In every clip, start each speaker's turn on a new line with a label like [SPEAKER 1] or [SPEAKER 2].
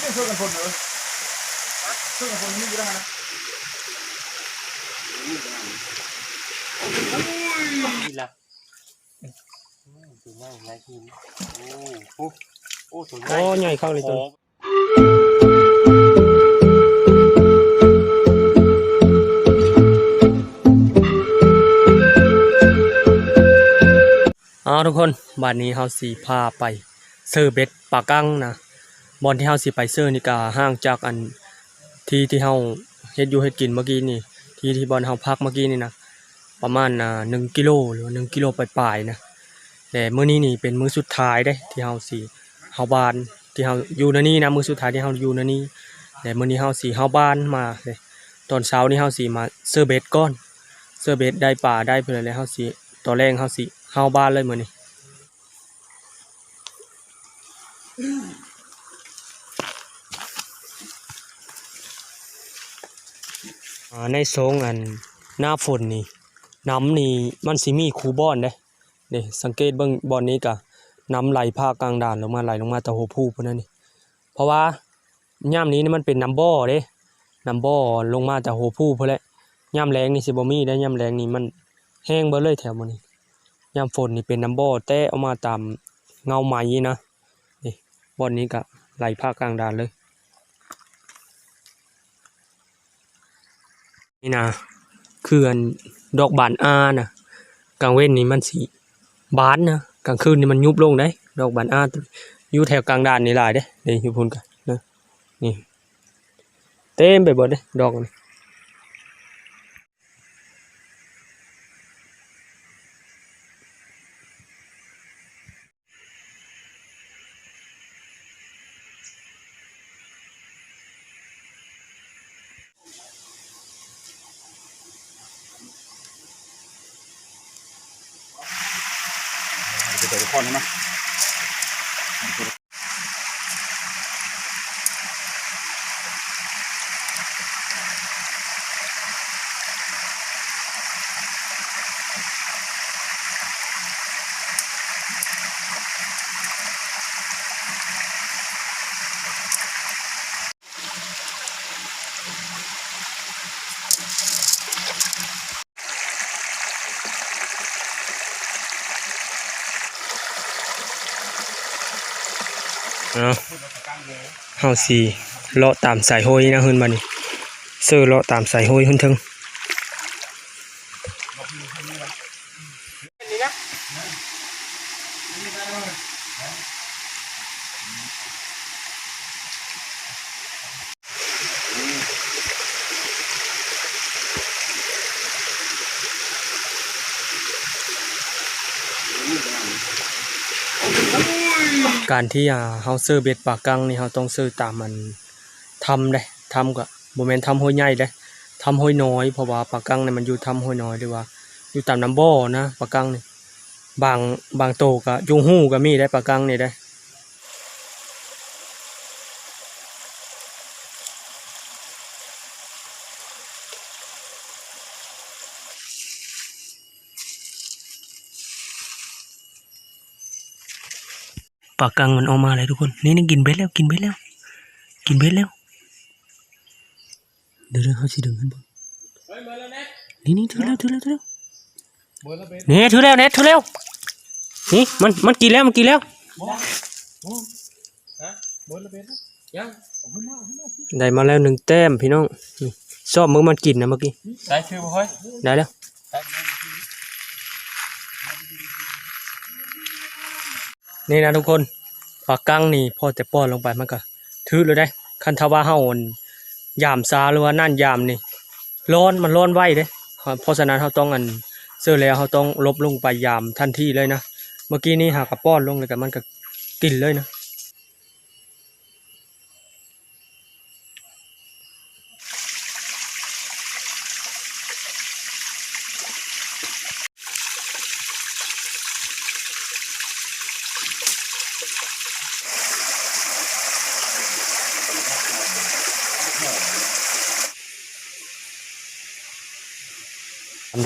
[SPEAKER 1] ได้ช่วยกันคนเลยช่วยกันคนนี่ก็ได้นะ
[SPEAKER 2] นี่ละถึงง่ายง่ายขึ้นโอ้โหโอ้ถึง
[SPEAKER 3] โอ้ใหญ่เข้าเลยตัวเอาทุกคนบานนี้เฮาสีพาไปเซอร์เบ็ดปากกังนะ บอนที่เฮาสิไปเซอร์นี่ก็ห่างจากอันที่ที่เฮาเฮ็ดอยู่เฮ็ดกินเมื่อกี้นี่ ที่ที่บอนเฮาพักเมื่อกี้นี่นะประมาณน่ะ1กิโลหรือว่า1กิโลปลายๆนะแต่มื้อนี้นี่เป็นมื้อสุดท้ายเด้ที่เฮาสิเฮาบ้านที่เฮาอยู่ในนี้นะมื้อสุดท้ายที่เฮาอยู่ในนี้แต่มื้อนี้เฮาสิเฮาบ้านมาเลยตอนเช้านี่เฮาสิมาเซอร์เบ็ดก่อนเซอร์เบ็ดได้ปลาได้เพิ่นแล้วเฮาสิตอนแรกเฮาสิเฮาบ้านเลยมื้อนี้ อ่า ในโซงอันหน้าฝนนี่น้ำนี่มันสิมีคูบอนเด้นี่สังเกตเบิ่งบอนนี้ก็น้ำไหลภาคกลางด่านลงมาไหลลงมาตะโหผู้พุ่นนั่นนี่เพราะว่าย่ามนี้นี่มันเป็นน้ำบ่อเด้น้ำบ่อลงมาจากโหผู้พุ่นแหละย่ามแรงนี่สิบ่มีได้ย่ามแรงนี่มันแห้งเบิดเลยแถวมื้นี้ย่ามฝนนี่เป็นน้ำบ่อแต่เอามาตามเงาไม้นะนี่บ่อนนี้ก็ไหลภาคกลางด่านเลย นี่นะคืออันดอกบานอานะกลางเว้นนี่มันสีบานนะกลางคืนนี่มันยุบลงได้ ดอกบานอาอยู่แถวกลางด่านนี่หลายเด้นี่อยู่พุ่นกันนะนี่เต็มไปหมดเด้ดอกนี่
[SPEAKER 1] จะเจอนใช่ไหม
[SPEAKER 3] เอาเฮาสีเลาะตามสายห้อยนะเฮือนมานี่เสื้อเลาะตามสายห้อยหุ่นทึง การที่เฮาซื้อเบ็ดปากกังนี่เฮาต้องซื้อตามมันทำเด้ทำก็บ่แม่นทำห้อยใหญ่เด้ทำห้อยน้อยเพราะว่าปากกังนี่มันอยู่ทำห้อยน้อยหรือว่า อยู่ตามน้ำบ่อนะปากกังนี่บางบางโตก็ยุงหู้ก็มีได้ปากกังนี่ได้ ปากกังมันออกมาเลยทุกคน นี่นี่กินเบ็ดแล้วกินเบ็ดแล้ว กินเบ็ดแล้ว เดี๋ยวเดี๋ยวเขาสิดึงขึ้นบนนี่นี่ถือแล้วถือแล้วถือแล้ว
[SPEAKER 1] เบอร์ละเบส
[SPEAKER 3] เนี่ยถือแล้วเน็ตถือแล้วนี่มันมันกินแล้วมันกินแล้ว
[SPEAKER 1] เบอร์ละเบสยังเอาขึ้นมาเอาขึ้นมา
[SPEAKER 3] ได้มาแล้วหนึ่งแต้มพี่น้องนี่ชอบมือมันกินนะเมื่อกี้
[SPEAKER 2] ได้ชื่อบ่เฮ้ย
[SPEAKER 3] ได้แล้วนี่นะทุกคน ปากกังนี่พอแต่ป้อนลงไปมันก็ถือเลยได้ คันทว่าเฮาอ่อนยามซาหรือว่านั่นยามนี่ร้อนมันร้อนไวเด้เพราะฉะนั้นเขาต้องอันเสื้อแล้วเขาต้องลบลงไปยามทันทีเลยนะ เมื่อกี้นี้หากระป้อนลงเลยกันมันก็กินเลยนะ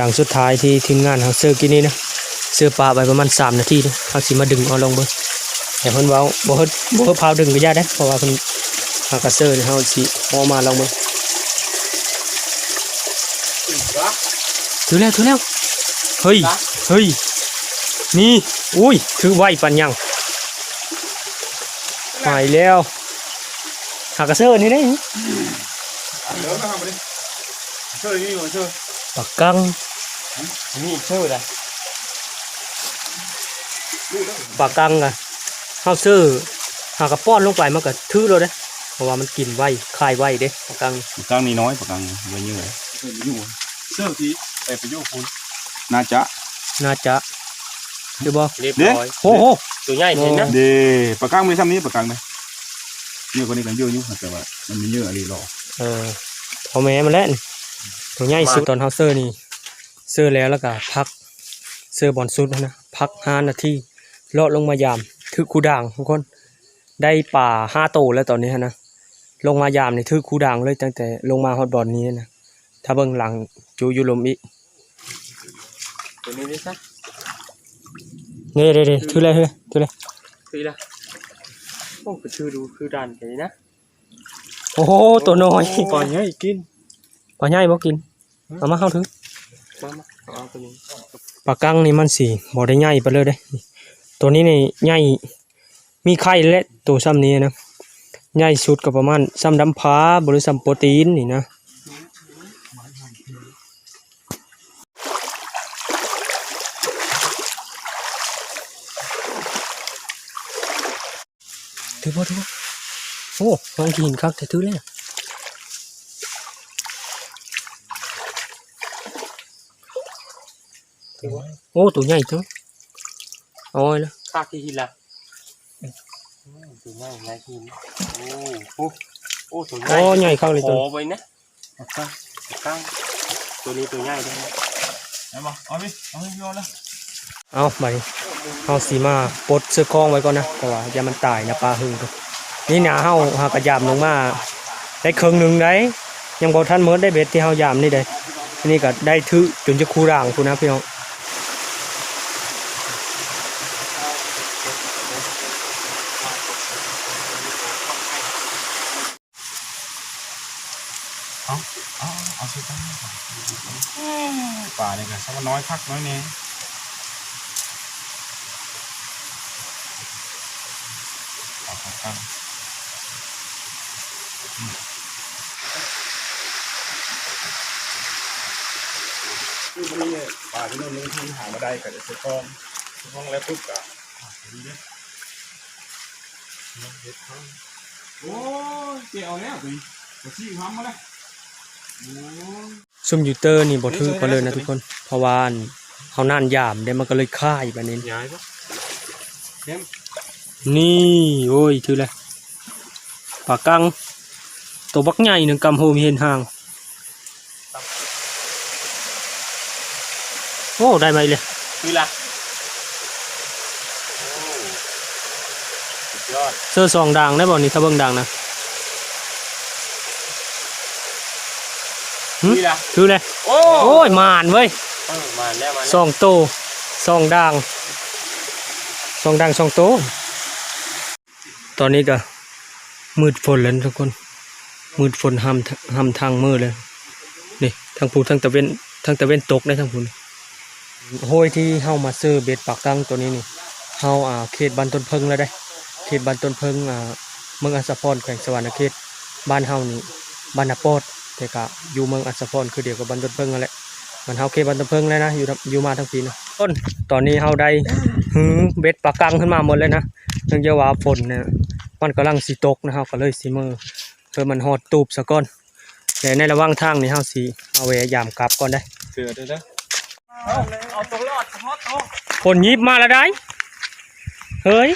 [SPEAKER 3] ดังสุดท้ายที่ทีมงานเขาเสื้อกินนี่นะเสื้อปลาไปประมาณสามนาทีนะเขาสิมาดึงเอาลงเบิ่งแต่เพิ่นเว้าบ่เฮ็ดบ่เฮ็ดพาวดึงก็ยากได้เพราะว่าเพิ่นเฮากระเซอร์เฮาสิเอามาลงมึง
[SPEAKER 2] ถึง
[SPEAKER 3] ถือแล้วถือแล้วเฮ้ยเฮ้ยนี่อุ้ยถือไว้ปันยังหายแล้วหากระเซอร์นี่ได้
[SPEAKER 1] เดี๋ยวนะครับมาดิเชื่อนี่ก่อนเชื่อ
[SPEAKER 3] ปากกัง
[SPEAKER 2] นี่ชื่ออะไร
[SPEAKER 1] ดูแล้ว
[SPEAKER 3] ปากกังอะเฮาซื้อหากระป้อนลงไปมันก็ถือเลยเด้เพราะว่ามันกินไว้คายไว้เด้ปากกัง
[SPEAKER 4] ปากกางนี่น้อยปากกางไว้เยอะ
[SPEAKER 1] เชื่ออยู่เชื่อที่
[SPEAKER 2] ไปไปอยู่คุณ
[SPEAKER 4] น่าจะ
[SPEAKER 3] น่าจะหรือบ่
[SPEAKER 2] เรียบร้อย
[SPEAKER 3] โอ้โห
[SPEAKER 2] ตัวใหญ่เห็นนะ
[SPEAKER 4] เดปากกางไม่ซ้ำนี้ปากกางไหมเยอะกว่านี้กันเยอะอยู่แต่ว่ามันมีเยอะอะไรหรอ
[SPEAKER 3] เออพอแม่มาแล้วนี่ ตัวใหญ่สุดตอนเฮาเซอร์นี่เซอร์แล้วแล้วก็พักเซอร์บอลสุดนะพักห้านาทีเลาะลงมายามถือคูด่างทุกคนได้ป่าห้าโตวแล้วตอนนี้นะลงมายามนี่ถือคูด่างเลยตั้งแต่ลงมาฮอดบอลนี้นะถ้าเบิ่งหลังจูอยูลมอีก
[SPEAKER 2] ตัวนี้นี่ซะ
[SPEAKER 3] เน่เด้ๆถือเลยเฮ้ยถือเลย
[SPEAKER 2] คือละโอ้คือชื่อดูคือดันกันนี่นะ
[SPEAKER 3] โอ้โหตัวน้อย
[SPEAKER 2] ก่อนเนี้ยกิน
[SPEAKER 3] ปลาใหญ่บ่กินเอามาเข้าถือ
[SPEAKER 2] มามาเอาตัวนี้
[SPEAKER 3] ปลากังนี่มันสีบ่ได้ใหญ่ไปเลยเด้ตัวนี้นี่ใหญ่มีไข่และตัวซ้ำนี้นะใหญ่สุดก็ประมาณซ้ำดำพ้าบหริซ้ำโปรตีนนี่นะถือบ่ถือบ่โอ้วางกินคักแต่ถือเลยอะ โอ้ตัวใหญ่จังเอาไว้แล้ว
[SPEAKER 2] คาที่หินละอืมตัวใหญ่ไรหินโอ้โหโอ้ตัวใหญ่
[SPEAKER 3] โอ้ใหญ่เข้าเลย
[SPEAKER 2] ข
[SPEAKER 3] ตัว
[SPEAKER 2] อไปนะปากกางปากกางตัวนี้ตัวใหญ่ด้วยนะ
[SPEAKER 1] เอามาเอาดิเอาให้ย้อนแล้ว
[SPEAKER 3] เอาไปเอาสีมาปลดเสื้อคล้องไว้ก่อนนะเพราะว่าอย่ามันตายนะปลาหึงกันนี่หนาเฮาหากระยามลงมาได้ครึ่งหนึ่งได้ยังบ่ทันเมิดได้เบ็ดที่เฮายามนี่ได้ทีนี้ก็ได้ถือจนจะคูร่างคุณนะพี่น้อง
[SPEAKER 4] เอาเอาสิตั้งป่าเน้อยพักน้อยเนี่ยปากกาง
[SPEAKER 1] คือวันนี้เนี่ยป่าที่นู่นนี่ที่หามาได้กับเสือทองเสือทองแล้วปุ๊บกะดีเนี่ยโอ้ยเกี่ยวแล้วสิกระซี่ทำมาแล้วโอ้ย
[SPEAKER 3] ซุ่มยูเตอร์นี่บ่ถือก็เลยนะทุกคน เพราะว่าอันเฮานานยามได้มันก็เลยค่ายแบบนี้
[SPEAKER 2] ย้ายปะ
[SPEAKER 3] นี่โอ้ยถือเลยปลากังตัวบักใหญ่หนึ่งกำโฮมเห็นห่าง โอ้ ได้ไหมเลย
[SPEAKER 2] คือละโอ้สุดยอด
[SPEAKER 3] เสื้อสองด่างได้บ่นี่ถ้าเบิ่งด่างนะ หึ
[SPEAKER 2] คือละ
[SPEAKER 3] ถือเลย
[SPEAKER 2] โอ้
[SPEAKER 3] โอ้ยมานเว้ย
[SPEAKER 2] เออมาแล้วมา
[SPEAKER 3] ส
[SPEAKER 2] แล้ว
[SPEAKER 3] องโตสองด่างสองด่างสองโต ตอนนี้ก็มืดฝนแล้วนะทุกคน มืดฝนห้ำห้ำทางมืดเลยนี่ทางภูทางตะเวนทางตะเวนตกได้ทางภูโห้ยที่เฮามาซื้อเบ็ดปากตั้งตัวนี้นี่เฮาอ่าเขตบ้านต้นเพิงแล้วได้ เขตบ้านต้นเพิงอ่าเมืองอัสสะพรแขวงสวรรณเขตบ้านเฮานี่บ้านนาโปด แต่ก็อยู่เมืองอัสสะพรคือเดียวกับบ้านต้นเพิงนั่นแหละมันเฮาเขตบ้านต้นเพิงแล้วนะอยู่ทำอยู่มาทั้งปีนะต้นตอนนี้เฮาได้หือเบ็ดปากกังขึ้นมาหมดเลยนะเนื่องจากว่าฝนเนี่ยมันกำลังสิตกนะเฮาก็เลยสิมือเพื่อมันฮอดตูบซะก่อนแต่ในระหว่างทางนี่เฮาสิเอาไว้ยามกลับก่อนได้
[SPEAKER 1] เสือด้วยนะเอาเอาตัวรอดเฉพาะตัว
[SPEAKER 3] ฝนยิบมาแล้วได้เฮ้ย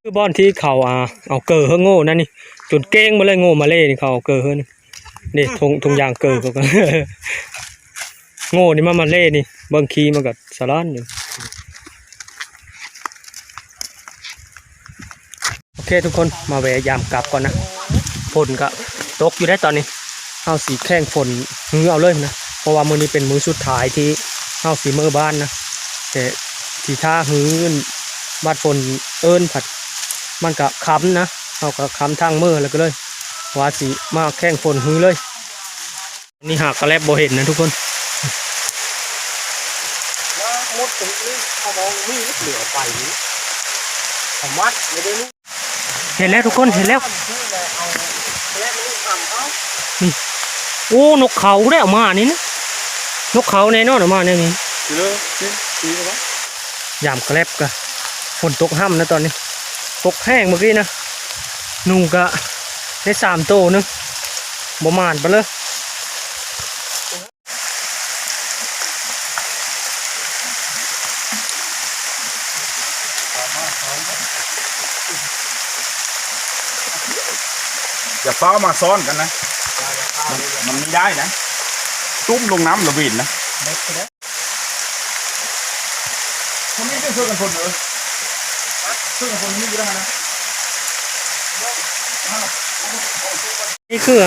[SPEAKER 3] คือบอนที่เขาอ่าเอาเกอเฮอโง่นั่นนี่จนเก้งมาเลยโง่มาเล่นี่เขาเอาเกอเฮอนี่นี่ทงทงยางเกอเขาก็โง่นี่มามาเล่นี่เบางคีมากับสารานอยู่โอเคทุกคนมาแวะยามกลับก่อนนะฝนก็ตกอยู่ได้ตอนนี้เฮาสีแข้งฝนหือเอาเลยนะเพราะว่ามื้อนี้เป็นมื้อสุดท้ายที่เฮาสีมื้อบ้านนะแต่ทีท่าหือ บาดฝนเอิ้นผัด มันก็ค้ำนะเขาก็ค้ำทางมือแล้วก็เลยว่าสิมาแข้งฝนหือเลย นี่หากกระแลบโบเห็นนะทุกคน
[SPEAKER 2] ว่ามดตรงนี้เขามองมีเหลือไปนี่ผมมัดไม่ได้รู้
[SPEAKER 3] เห็นแล้วทุกคนเห็นแล้ว
[SPEAKER 2] ชื่อเลยเอาแล้วมันทำเขา
[SPEAKER 3] โอ้นกเขาได้ออกมานี่นะนกเขาแน่นอนออกมาเนี่ยนี่
[SPEAKER 1] เยอะนี่ตีเลยวะ
[SPEAKER 3] ยามกระแลบกะ ฝนตกห้ำนะตอนนี้ ตกแห้งเมื่อกี้นะหนูกะได้สามโตนึงบ่มานไปเลย
[SPEAKER 4] อย่าเฝ้ามาซ้อนกันนะมันมันไม่ได้นะ ตุ้มลงน้ำระวินนะ
[SPEAKER 2] เล็กนะ
[SPEAKER 4] มันไม่ได้ช่วยกันคนเลยช่วยกั นคนนี่ก็ได้นะ
[SPEAKER 3] นี่คือ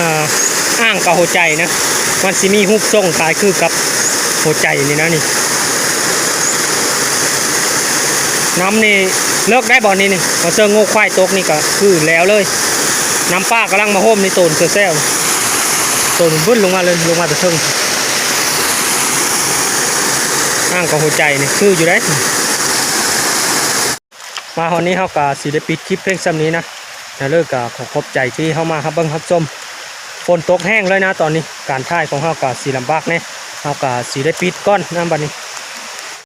[SPEAKER 3] อ่างกับหัวใจนะ มันสิมีรูปทรงคล้ายคือกับหัวใจนี่นะนี่ น้ำนี่เลิกได้บ่อนี่นี่พอเจองูควายตกนี่ก็คือแล้วเลย น้ำป้ากำลังมาโฮมในโตนเซอร์เซลโตนบึ้นลงมาเลยลงมาแต่เทิงอ่างกับหัวใจนี่คืออยู่ได้ มาวันนี้เขากาสีได้ปิดคลิปเพลงซ้ำนี้นะนะเลิกกาขอขอบใจที่เข้ามาครับเบิ้งครับชมฝนตกแห้งเลยนะตอนนี้การท่ายของเขากาสีลำบากแน่เขากาสีได้ปิดก้อนน้ำบันนี้